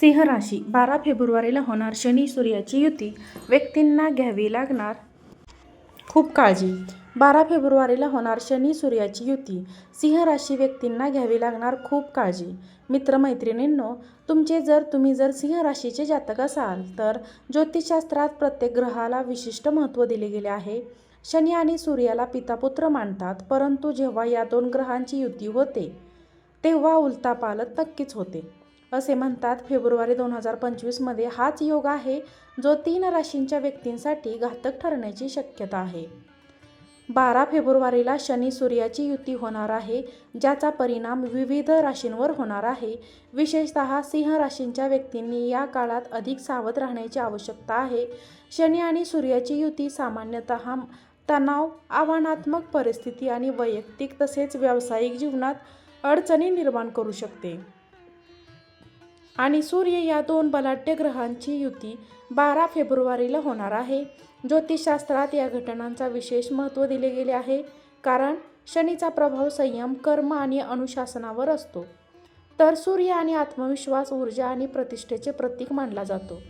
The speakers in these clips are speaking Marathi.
सिंह राशी बारा फेब्रुवारीला होणार शनी सूर्याची युती. व्यक्तींना घ्यावी लागणार खूप काळजी. बारा फेब्रुवारीला होणार शनी सूर्याची युती. सिंह राशी व्यक्तींना घ्यावी लागणार खूप काळजी. मित्रमैत्रिणींनो तुमचे जर तुम्ही जर सिंह राशीचे जातक असाल तर ज्योतिषशास्त्रात प्रत्येक ग्रहाला विशिष्ट महत्त्व दिले गेले आहे. शनी आणि सूर्याला पितापुत्र मानतात परंतु जेव्हा या दोन ग्रहांची युती होते तेव्हा उलतापालत नक्कीच होते. असे म्हणतात फेब्रुवारी दोन हजार पंचवीसमध्ये हाच योग आहे जो तीन राशींच्या व्यक्तींसाठी घातक ठरण्याची शक्यता आहे. बारा फेब्रुवारीला शनी सूर्याची युती होणार आहे ज्याचा परिणाम विविध राशींवर होणार आहे. विशेषतः सिंह राशींच्या व्यक्तींनी या काळात अधिक सावध राहण्याची आवश्यकता आहे. शनी आणि सूर्याची युती सामान्यतः तणाव आव्हानात्मक परिस्थिती आणि वैयक्तिक तसेच व्यावसायिक जीवनात अडचणी निर्माण करू शकते. आणि सूर्य या दोन बलाढ्य ग्रहांची युती बारा फेब्रुवारीला होणार आहे. ज्योतिषशास्त्रात या घटनांचा विशेष महत्त्व दिले गेले आहे कारण शनीचा प्रभाव संयम कर्म आणि अनुशासनावर असतो. तर सूर्य आणि आत्मविश्वास ऊर्जा आणि प्रतिष्ठेचे प्रतीक मानला जातो.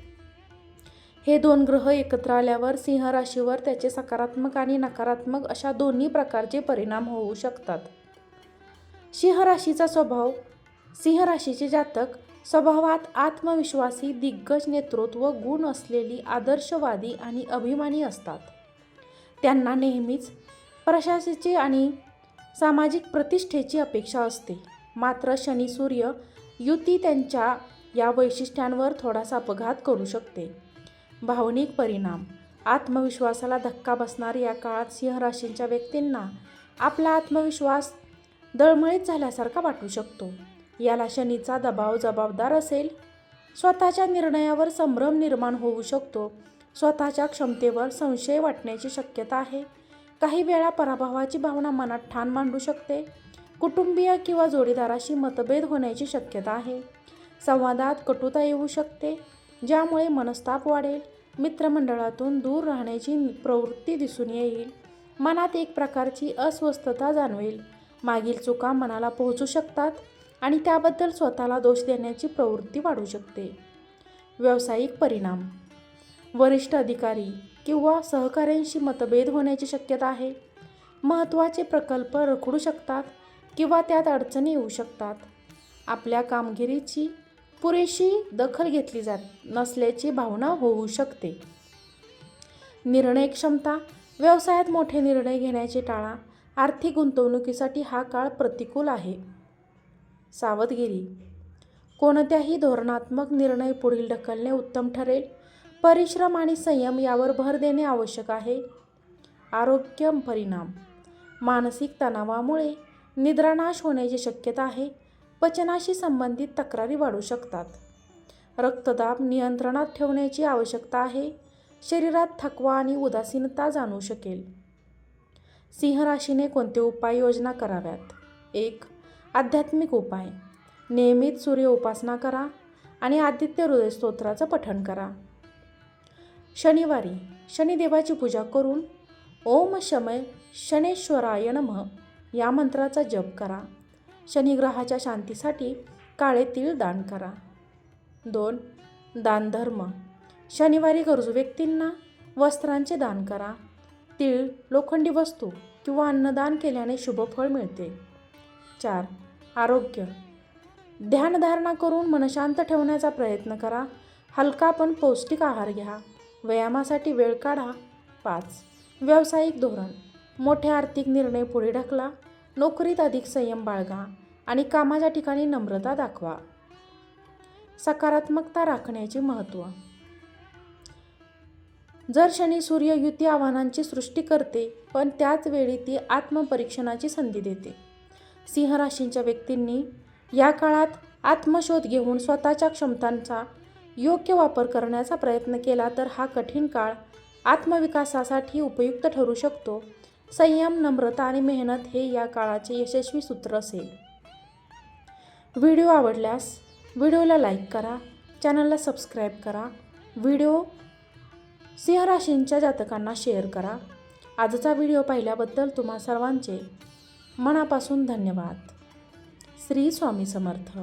हे दोन ग्रह एकत्र आल्यावर सिंह राशीवर त्याचे सकारात्मक आणि नकारात्मक अशा दोन्ही प्रकारचे परिणाम होऊ शकतात. सिंह राशीचा स्वभाव सिंह राशीचे जातक स्वभावात आत्मविश्वासी दिग्गज नेतृत्व गुण असलेली आदर्शवादी आणि अभिमानी असतात. त्यांना नेहमीच प्रशासकीय आणि सामाजिक प्रतिष्ठेची अपेक्षा असते. मात्र शनी सूर्य युती त्यांच्या या वैशिष्ट्यांवर थोडासा अपघात करू शकते. भावनिक परिणाम. आत्मविश्वासाला धक्का बसणार या काळात सिंह राशींच्या व्यक्तींना आपला आत्मविश्वास दळमळीत झाल्यासारखा वाटू शकतो. याला शनीचा दबाव जबाबदार असेल. स्वतःच्या निर्णयावर संभ्रम निर्माण होऊ शकतो. स्वतःच्या क्षमतेवर संशय वाटण्याची शक्यता आहे. काही वेळा पराभवाची भावना मनात ठाण मांडू शकते. कुटुंबीय किंवा जोडीदाराशी मतभेद होण्याची शक्यता आहे. संवादात कटुता येऊ शकते ज्यामुळे मनस्ताप वाढेल. मित्रमंडळातून दूर राहण्याची प्रवृत्ती दिसून येईल. मनात एक प्रकारची अस्वस्थता जाणवेल. मागील चुका मनाला पोहोचू शकतात. आणि त्याबद्दल स्वतःला दोष देण्याची प्रवृत्ती वाढू शकते. व्यावसायिक परिणाम. वरिष्ठ अधिकारी किंवा सहकाऱ्यांशी मतभेद होण्याची शक्यता आहे. महत्त्वाचे प्रकल्प रखडू शकतात किंवा त्यात अडचणी येऊ शकतात. आपल्या कामगिरीची पुरेशी दखल घेतली जात नसल्याची भावना होऊ शकते. निर्णय क्षमता. व्यवसायात मोठे निर्णय घेण्याचे टाळा. आर्थिक गुंतवणुकीसाठी हा काळ प्रतिकूल आहे. सावधगिरी कोणत्याही धोरणात्मक निर्णय पुढील ढकलणे उत्तम ठरेल. परिश्रम आणि संयम यावर भर देणे आवश्यक आहे. आरोग्य परिणाम. मानसिक तणावामुळे निद्रानाश होण्याची शक्यता आहे. पचनाशी संबंधित तक्रारी वाढू शकतात. रक्तदाब नियंत्रणात ठेवण्याची आवश्यकता आहे. शरीरात थकवा आणि उदासीनता जाणवू शकेल. सिंह राशीने कोणते उपाययोजना कराव्यात? एक आध्यात्मिक उपाय. नियमित सूर्य उपासना करा आणि आदित्य हृदय स्तोत्राचं पठण करा. शनिवारी शनिदेवाची पूजा करून ओम शमय शनेश्वराय नमः या मंत्राचा जप करा. शनिग्रहाच्या शांतीसाठी काळे तीळ दान करा. दोन दानधर्म. शनिवारी गरजू व्यक्तींना वस्त्रांचे दान करा. तीळ लोखंडी वस्तू किंवा अन्नदान केल्याने शुभफळ मिळते. चार आरोग्य. ध्यानधारणा करून मनशांत ठेवण्याचा प्रयत्न करा. हलका पण पौष्टिक आहार घ्या. व्यायामासाठी वेळ काढा. पाच. व्यावसायिक धोरण. मोठे आर्थिक निर्णय पुढे ढकला. नोकरीत अधिक संयम बाळगा आणि कामाच्या ठिकाणी नम्रता दाखवा. सकारात्मकता राखण्याचे महत्त्व जर शनी सूर्य युती आव्हानांची सृष्टी करते पण त्याच वेळी ती आत्मपरीक्षणाची संधी देते. सिंह राशींच्या व्यक्तींनी या काळात आत्मशोध घेऊन स्वतःच्या क्षमतांचा योग्य वापर करण्याचा प्रयत्न केला तर हा कठीण काळ आत्मविकासासाठी उपयुक्त ठरू शकतो. संयम नम्रता आणि मेहनत हे या काळाचे यशस्वी सूत्र असेल. व्हिडिओ आवडल्यास व्हिडिओला लाईक करा चॅनलला सबस्क्राईब करा व्हिडिओ सिंह राशींच्या जातकांना शेअर करा. आजचा व्हिडिओ पाहिल्याबद्दल तुम्हा सर्वांचे मनापासून धन्यवाद. श्री स्वामी समर्थ.